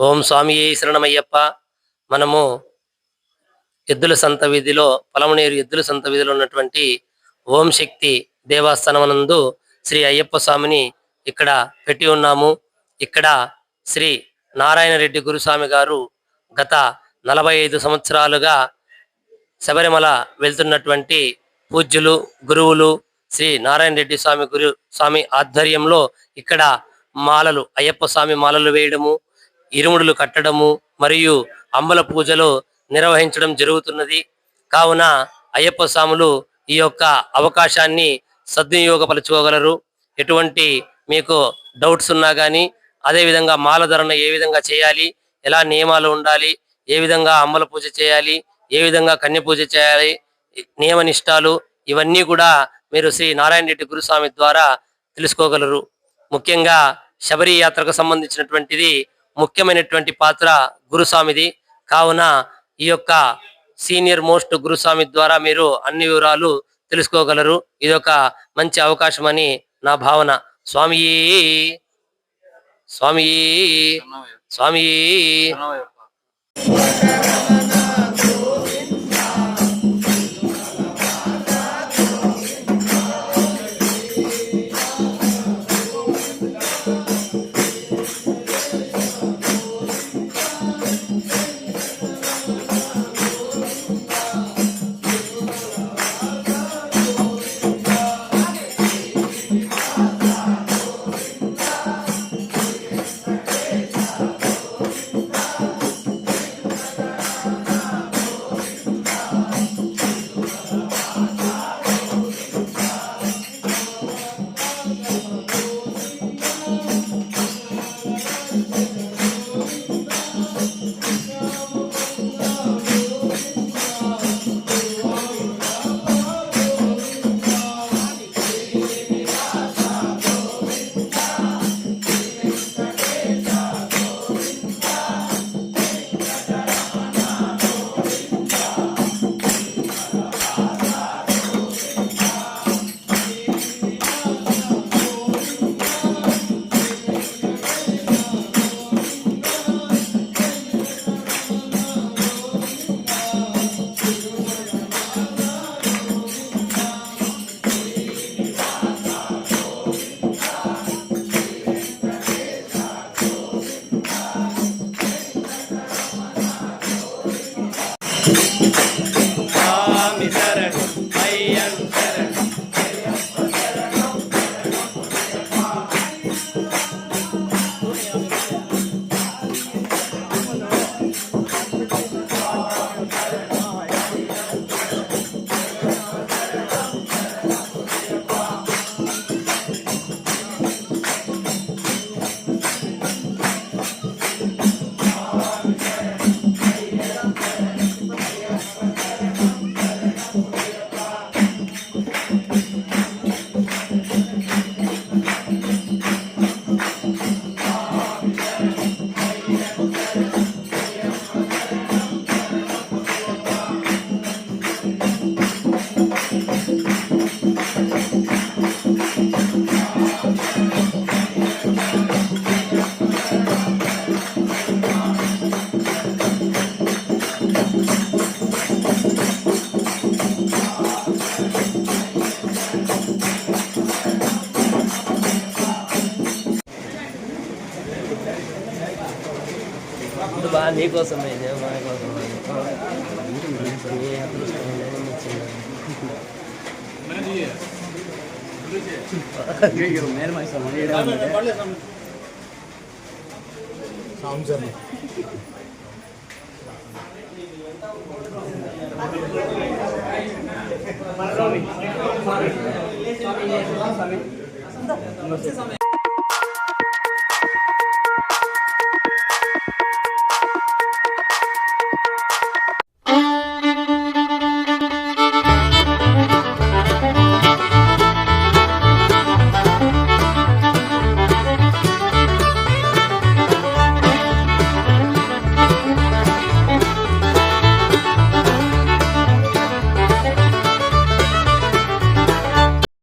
ఓం స్వామి శరణమయ్యప్ప. మనము ఎద్దుల సంత వీధిలో పలమనేరు ఎద్దుల సంత వీధిలో ఉన్నటువంటి ఓం శక్తి దేవస్థానమునందు శ్రీ అయ్యప్ప స్వామిని ఇక్కడ పెట్టి ఉన్నాము. ఇక్కడ శ్రీ నారాయణ రెడ్డి గురుస్వామి గారు గత నలభై ఐదు సంవత్సరాలుగా శబరిమల వెళ్తున్నటువంటి పూజ్యులు గురువులు శ్రీ నారాయణ రెడ్డి స్వామి గురు స్వామి ఆధ్వర్యంలో ఇక్కడ మాలలు అయ్యప్ప స్వామి మాలలు వేయడము ఇరుముడులు కట్టడము మరియు అమ్మల పూజలు నిర్వహించడం జరుగుతున్నది. కావున అయ్యప్ప స్వాములు ఈ యొక్క అవకాశాన్ని సద్వినియోగపరచుకోగలరు. ఎటువంటి మీకు డౌట్స్ ఉన్నా కానీ అదేవిధంగా మాల ధరణ ఏ విధంగా చేయాలి ఎలా నియమాలు ఉండాలి ఏ విధంగా అమ్మల పూజ చేయాలి ఏ విధంగా కన్య పూజ చేయాలి నియమ నిష్టాలు ఇవన్నీ కూడా మీరు శ్రీ నారాయణ రెడ్డి గురుస్వామి ద్వారా తెలుసుకోగలరు. ముఖ్యంగా శబరి యాత్రకు సంబంధించినటువంటిది ముఖ్యమైనటువంటి పాత్ర గురుస్వామిది. కావున ఈ యొక్క సీనియర్ మోస్ట్ గురుస్వామి ద్వారా మీరు అన్ని వివరాలు తెలుసుకోగలరు. ఇది ఒక మంచి అవకాశం అని నా భావన. స్వామి స్వామి స్వామి బాగా నీకోసం ఇది మన కోసం సమయం